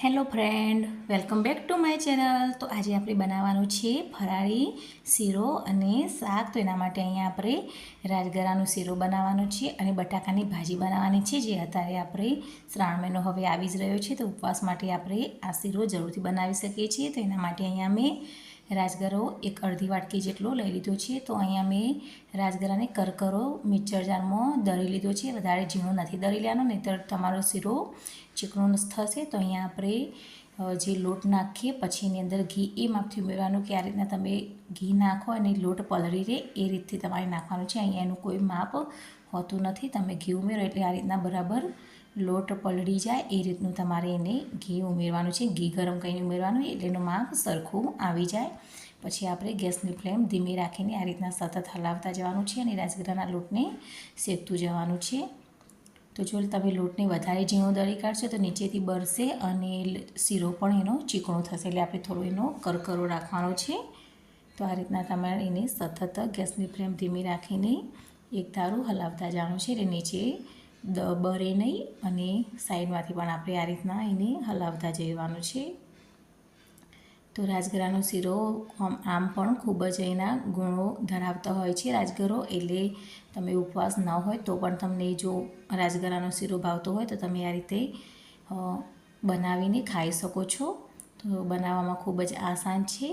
Hello friend, welcome back to my channel. તો આજે આપણે બનાવવાનું છે ફરાળી શીરો અને શાક. તો એના માટે અહીંયા આપણે રાજગરાનો શીરો બનાવવાનો છે અને બટાકાની ભાજી બનાવવાની છે, જે અત્યારે આપણે શ્રાવણ મહિનો હવે આવી જ રહ્યો છે. તો ઉપવાસ માટે આપણે આ શીરો જરૂરથી બનાવી શકીએ છીએ. તો એના માટે અહીંયા મેં રાજગરો એક અડધી વાટકી જેટલો લઈ લીધો છે. તો અહીંયા મેં રાજગરાને કરકરો મિક્સર જારમાં દરી લીધો છે. વધારે ઝીણો નથી દરી લેવાનો, નહીંતર તમારો શીરો ચીકણો થશે. તો અહીંયા આપણે જે લોટ નાખીએ, પછી એની અંદર ઘી એ માપથી ઉમેરવાનું કે આ રીતના તમે ઘી નાખો અને લોટ પલળી રહે એ રીતથી તમારે નાખવાનું છે. અહીંયા એનું કોઈ માપ હોતું નથી. તમે ઘી ઉમેરો એટલે આ રીતના બરાબર લોટ પલળી જાય, એ રીતનું તમારે એને ઘી ઉમેરવાનું છે. ઘી ગરમ કરીને ઉમેરવાનું એટલે એનું માપ સરખું આવી જાય. પછી આપણે ગેસની ફ્લેમ ધીમે રાખીને આ રીતના સતત હલાવતા જવાનું છે અને રાજગરાના લોટને શેકતું જવાનું છે. તો જો તમે લોટને વધારે ઝીણો દળી કાઢશો તો નીચેથી બરશે અને શીરો પણ એનો ચીકણો થશે. એટલે આપણે થોડો એનો કરકરો રાખવાનો છે. તો આ રીતના તમારે એને સતત ગેસની ફ્લેમ ધીમી રાખીને એક ધારું હલાવતા જવાનું છે. એટલે નીચે બરે નહીં અને સાઈડમાંથી પણ આપણે આ રીતના એને હલાવતા જવાનું છે. તો રાજગરાનો શીરો આમ પણ ખૂબ જ એના ગુણો ધરાવતા હોય છે રાજગરો, એટલે તમે ઉપવાસ ન હોય તો પણ તમને જો રાજગરાનો શીરો ભાવતો હોય તો તમે આ રીતે બનાવીને ખાઈ શકો છો. તો બનાવવામાં ખૂબ જ આસાન છે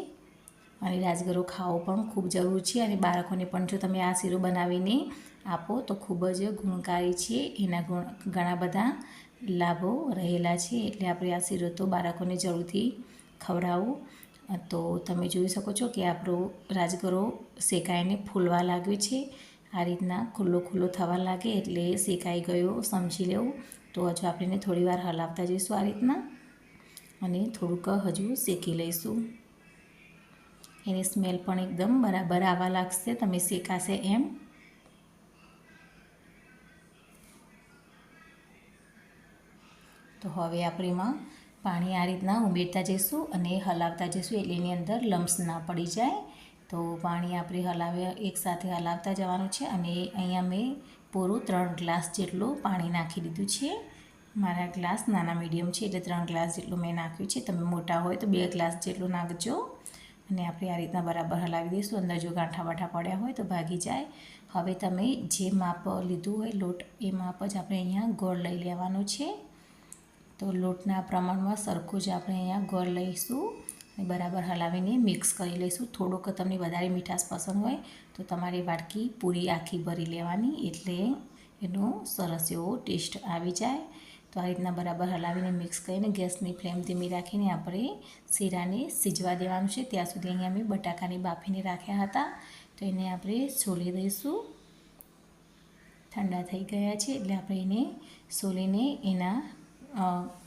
અને રાજગરો ખાવો પણ ખૂબ જરૂર છે અને બાળકોને પણ જો તમે આ શીરો બનાવીને આપો તો ખૂબ જ ગુણકારી છે. એના ગુણ, ઘણા બધા લાભો રહેલા છે. એટલે આપણે આ શીરો બાળકોને જરૂરથી ખવડાવવું તો તમે જોઈ શકો છો કે આપણો રાજગરો શેકાઈને ફૂલવા લાગ્યો છે. આ રીતના ખુલ્લો ખુલ્લો થવા લાગે એટલે શેકાઈ ગયો, સમજી લેવું. તો હજુ આપણે થોડી વાર હલાવતા જઈશું આ રીતના અને થોડુંક હજુ શેકી લઈશું. એની સ્મેલ પણ એકદમ બરાબર આવવા લાગશે. તમે શેકાશે એમ. તો હવે આપણે એમાં પાણી આ રીતના ઉમેરતા જઈશું અને હલાવતા જઈશું એટલે એની અંદર લમ્સ ના પડી જાય. તો પાણી આપણે હલાવ્યા એકસાથે હલાવતા જવાનું છે અને અહીંયા મેં પૂરું ત્રણ ગ્લાસ જેટલું પાણી નાખી દીધું છે. મારા ગ્લાસ નાના મીડિયમ છે એટલે ત્રણ ગ્લાસ જેટલું મેં નાખ્યું છે. તમે મોટા હોય તો બે ગ્લાસ જેટલું નાખજો. અને આપણે આ રીતના બરાબર હલાવી દઈશું. અંદર જો ગાંઠા બાંઠા પડ્યા હોય તો ભાગી જાય. હવે તમે જે માપ લીધું હોય લોટ, એ માપ જ આપણે અહીંયા ગોળ લઈ લેવાનો છે. તો લોટના પ્રમાણમાં સરખું જ આપણે અહીંયા ગોળ લઈશું અને બરાબર હલાવીને મિક્સ કરી લઈશું. થોડોક તમને વધારે મીઠાશ પસંદ હોય તો તમારે વાટકી પૂરી આખી ભરી લેવાની એટલે એનો સરસ એવો ટેસ્ટ આવી જાય. તો આ રીતના બરાબર હલાવીને મિક્સ કરીને ગેસની ફ્લેમ ધીમી રાખીને આપણે શીરાને સીજવા દેવાનું છે. ત્યાં સુધી અહીંયા મેં બટાકાની બાફીને રાખ્યા હતા. તો એને આપણે છોલી દઈશું. ઠંડા થઈ ગયા છે એટલે આપણે એને સોલીને એના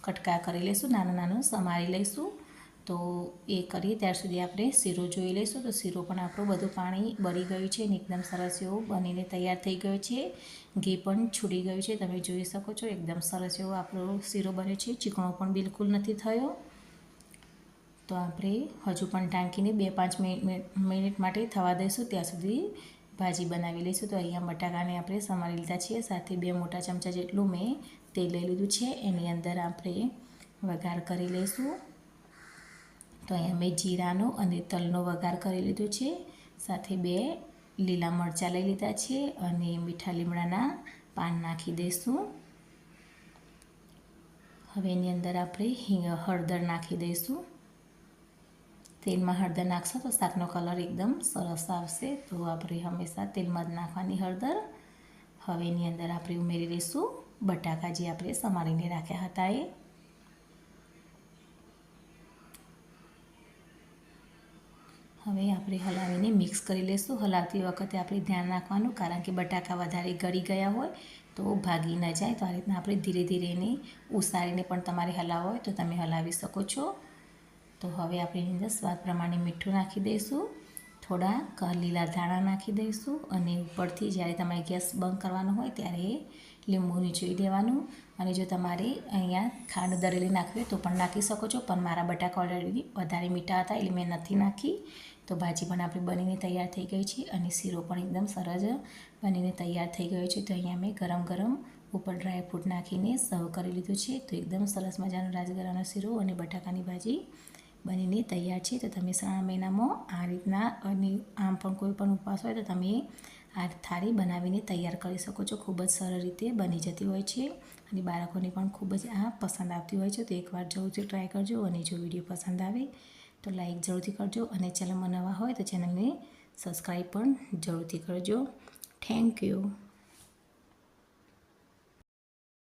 કટકા કરી લઈશું, નાનું નાનું સમારી લઈશું. તો એ કરીએ, ત્યાર સુધી આપણે શીરો જોઈ લઈશું. તો શીરો પણ આપણું બધું પાણી બળી ગયું છે, અને એકદમ સરસ એવો બનીને તૈયાર થઈ ગયો છે. ઘી પણ છૂટી ગયું છે, તમે જોઈ શકો છો, એકદમ સરસ એવો આપણો શીરો બન્યો છે. ચીકણો પણ બિલકુલ નથી થયો. તો આપણે હજુ પણ ટાંકીને બે પાંચ મિનિટ મિનિટ માટે થવા દઈશું. ત્યાં સુધી ભાજી બનાવી લઈશું. તો અહીંયા બટાકાને આપણે સમારી લીધા છીએ. સાથે બે મોટા ચમચા જેટલું મેં તેલ લઈ લીધું છે. એની અંદર આપણે વઘાર કરી લઈશું. તો અહીંયા મેં જીરાનો અને તલનો વઘાર કરી લીધો છે. સાથે બે લીલા મરચાં લઈ લીધા છે અને મીઠા લીમડાના પાન નાખી દઈશું. હવે એની અંદર આપણે હિંગ, હળદર નાખી દઈશું. તેલમાં હળદર નાખશો તો શાકનો કલર એકદમ સરસ આવશે. તો આપણે હંમેશા તેલમાં જ નાખવાની હળદર. હવે એની અંદર આપણે ઉમેરી દઈશું બટાકા જે આપણે સમારીને રાખ્યા હતા એ. હવે આપણે હલાવીને મિક્સ કરી લઈશું હલાવતી વખતે આપણે ધ્યાન રાખવાનું, કારણ કે બટાકા વધારે ગળી ગયા હોય તો ભાગી ન જાય. તો આ રીતના આપણે ધીરે ધીરે એને ઉસારીને પણ તમારે હલાવવો હોય તો તમે હલાવી શકો છો. તો હવે આપણે એની અંદર સ્વાદ પ્રમાણે મીઠું નાખી દઈશું. થોડા લીલા ધાણા નાખી દઈશું અને ઉપરથી જ્યારે તમારે ગેસ બંધ કરવાનો હોય ત્યારે લીંબુ નીચોઈ દેવાનું અને જો તમારે અહીંયા ખાંડ દરેલી નાખવી હોય તો પણ નાખી શકો છો. પણ મારા બટાકા ઓલરેડી વધારે મીઠા હતા એટલે મેં નથી નાખી. તો ભાજી પણ આપણી બનીને તૈયાર થઈ ગઈ છે અને શીરો પણ એકદમ સરસ બનીને તૈયાર થઈ ગયો છે. તો અહીંયા મેં ગરમ ગરમ ઉપર ડ્રાયફ્રૂટ નાખીને સર્વ કરી લીધું છે. તો એકદમ સરસ મજાનો રાજગરાનો શીરો અને બટાકાની ભાજી બનીને તૈયાર છે. તો તમે શ્રાવણ મહિનામાં આ રીતના અને આમ પણ કોઈ પણ ઉપવાસ હોય તો તમે આ થાળી બનાવીને તૈયાર કરી શકો છો. ખૂબ જ સરળ રીતે બની જતી હોય છે અને બાળકોને પણ ખૂબ જ આ પસંદ આવતી હોય છે. તો એકવાર જરૂરથી ટ્રાય કરજો અને જો વીડિયો પસંદ આવે તો લાઈક જરૂરથી કરજો અને ચેનલમાં નવા હોય તો ચેનલને સબસ્ક્રાઈબ પણ જરૂરથી કરજો. Thank you.